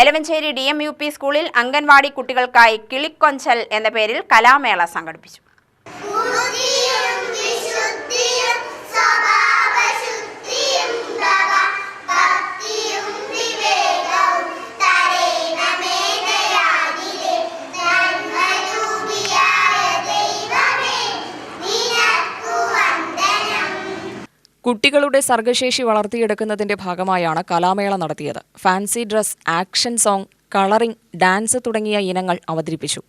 Elavanchery D M U P സ്കൂളിൽ അംഗൻവാടി കുട്ടികൾക്കായി കിളിക്കൊഞ്ചൽ എന്ന പേരിൽ കലാമേള സംഘടിപ്പിച്ചു. കുട്ടികളുടെ സർഗശേഷി വളർത്തിയെടുക്കുന്നതിന്റെ ഭാഗമായാണ് കലാമേള നടത്തിയത്. Fancy dress action song colouring dance തുടങ്ങിയ ഇനങ്ങൾ അവതരിപ്പിച്ചു.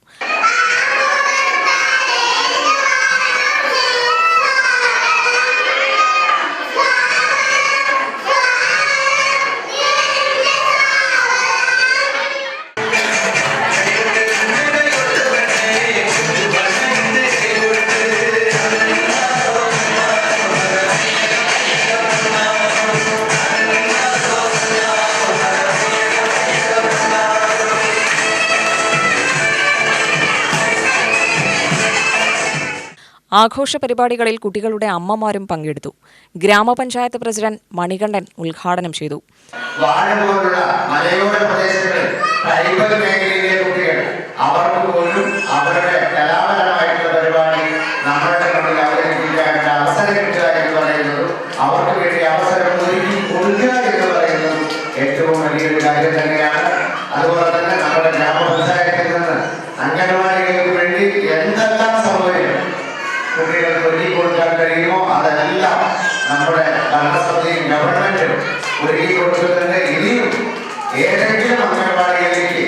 ആഘോഷ പരിപാടികളിൽ കുട്ടികളുടെ അമ്മമാരും പങ്കെടുത്തു. ഗ്രാമപഞ്ചായത്ത് പ്രസിഡന്റ് മണികണ്ഠൻ ഉദ്ഘാടനം ചെയ്തു. അവർക്ക് അവരുടെ പരിപാടി അവർക്ക് വേണ്ടി അവസരം എന്ന് ഏറ്റവും വലിയൊരു കാര്യം തന്നെയാണ്. അതുപോലെ തന്നെ നമ്മുടെ ഗ്രാമപഞ്ചായത്തിൽ നിന്ന് അംഗൻവാടികൾക്ക് വേണ്ടി എന്തെല്ലാം സൗകര്യം കുട്ടികൾക്ക് ഒരുക്കി കൊടുക്കാൻ കഴിയുമോ? അതെല്ലാം. നമ്മുടെ ഭരണസമിതിയും ഗവൺമെന്റും ഒരുക്കി കൊടുക്കുന്നുണ്ട് ഇനിയും ഏതെങ്കിലും അംഗൻവാടികളിലേക്ക്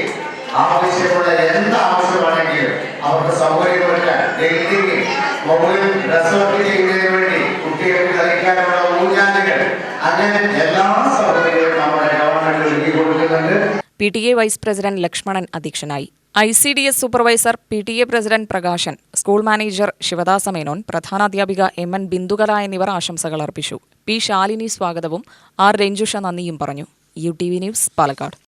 ആവശ്യമുള്ള എന്ത് ആവശ്യമാണെങ്കിലും അവർക്ക് സൗകര്യമൊരുക്കാൻ ഡെയിലി മൊബൈൽ റിസോർട്ട് ചെയ്യുന്നതിന് വേണ്ടി കുട്ടികൾക്ക് കളിക്കാനുള്ള ഊഞ്ഞാലുകൾ അങ്ങനെ എല്ലാ സൗകര്യങ്ങളും നമ്മുടെ ഗവൺമെന്റ് ഒരുക്കി കൊടുക്കുന്നുണ്ട്. P T A vice president Lakshmanan അധ്യക്ഷനായി. I C D S supervisor P T A president Prakashan. School manager Sivadasa Menon പ്രധാനാധ്യാപിക M N Bindukala എന്നിവർ ആശംസകൾ അർപ്പിച്ചു. പി ശാലിനി സ്വാഗതവും ആർ രഞ്ജുഷ നന്ദിയും പറഞ്ഞു. U T V news Palakkad.